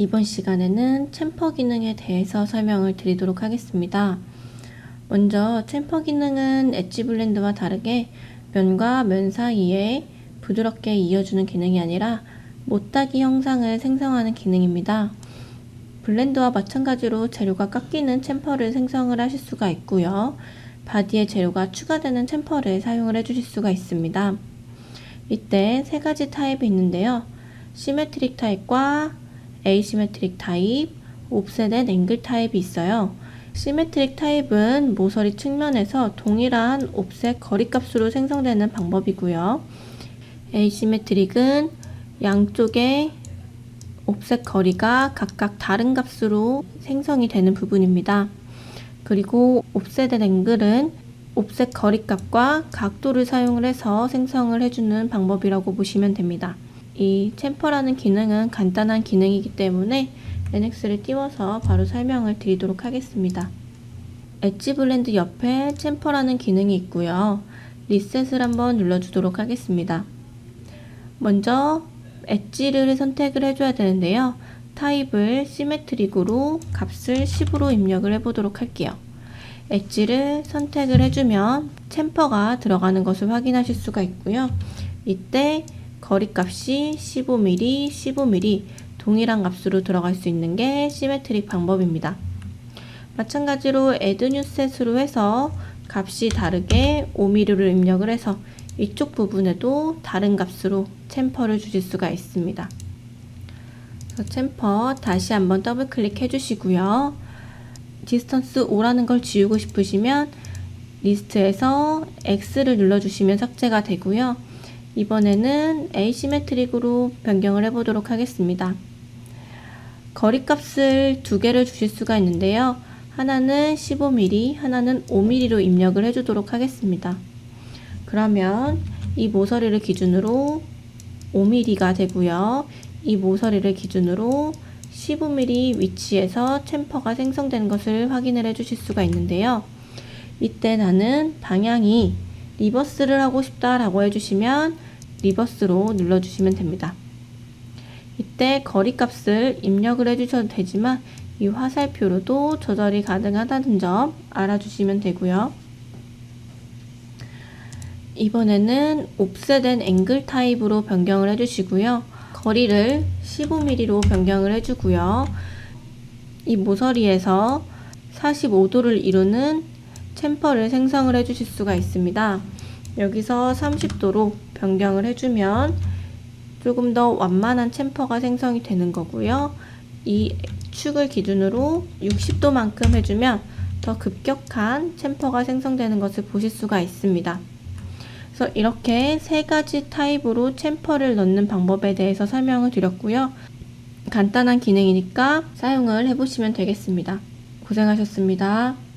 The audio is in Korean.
이번 시간에는 챔퍼 기능에 대해서 설명을 드리도록 하겠습니다. 먼저 챔퍼 기능은 엣지 블렌드와 다르게 면과 면 사이에 부드럽게 이어주는 기능이 아니라 못따기 형상을 생성하는 기능입니다. 블렌드와 마찬가지로 재료가 깎이는 챔퍼를 생성을 하실 수가 있고요. 바디에 재료가 추가되는 챔퍼를 사용을 해주실 수가 있습니다. 이때 세 가지 타입이 있는데요. 시메트릭 타입과 에이시메트릭 타입, 옵셋 앤 앵글 타입이 있어요. 시메트릭 타입은 모서리 측면에서 동일한 옵셋 거리값으로 생성되는 방법이고요. 에이시메트릭은 양쪽의 옵셋 거리가 각각 다른 값으로 생성이 되는 부분입니다. 그리고 옵셋 앤 앵글은 옵셋 거리값과 각도를 사용을 해서 생성을 해주는 방법이라고 보시면 됩니다. 이 챔퍼라는 기능은 간단한 기능이기 때문에 NX를 띄워서 바로 설명을 드리도록 하겠습니다. 엣지 블렌드 옆에 챔퍼라는 기능이 있고요. 리셋을 한번 눌러주도록 하겠습니다. 먼저 엣지를 선택을 해줘야 되는데요. 타입을 시메트릭으로 값을 10으로 입력을 해보도록 할게요. 엣지를 선택을 해주면 챔퍼가 들어가는 것을 확인하실 수가 있고요. 이때 거리값이 15mm, 15mm 동일한 값으로 들어갈 수 있는 게 시메트릭 방법입니다. 마찬가지로 add new set으로 해서 값이 다르게 5mm로 입력을 해서 이쪽 부분에도 다른 값으로 챔퍼를 주실 수가 있습니다. 챔퍼 다시 한번 더블 클릭해 주시고요. 디스턴스 5라는 걸 지우고 싶으시면 리스트에서 X를 눌러주시면 삭제가 되고요. 이번에는 에이시메트릭으로 변경을 해보도록 하겠습니다. 거리값을 두 개를 주실 수가 있는데요. 하나는 15mm, 하나는 5mm로 입력을 해주도록 하겠습니다. 그러면 이 모서리를 기준으로 5mm가 되고요. 이 모서리를 기준으로 15mm 위치에서 챔퍼가 생성되는 것을 확인을 해 주실 수가 있는데요. 이때 나는 방향이 리버스를 하고 싶다라고 해주시면 리버스로 눌러주시면 됩니다. 이때 거리값을 입력을 해주셔도 되지만 이 화살표로도 조절이 가능하다는 점 알아주시면 되고요. 이번에는 옵셋된 앵글 타입으로 변경을 해주시고요. 거리를 15mm로 변경을 해주고요. 이 모서리에서 45도를 이루는 챔퍼를 생성을 해주실 수가 있습니다. 여기서 30도로 변경을 해주면 조금 더 완만한 챔퍼가 생성이 되는 거고요. 이 축을 기준으로 60도만큼 해주면 더 급격한 챔퍼가 생성되는 것을 보실 수가 있습니다. 그래서 이렇게 세 가지 타입으로 챔퍼를 넣는 방법에 대해서 설명을 드렸고요. 간단한 기능이니까 사용을 해보시면 되겠습니다. 고생하셨습니다.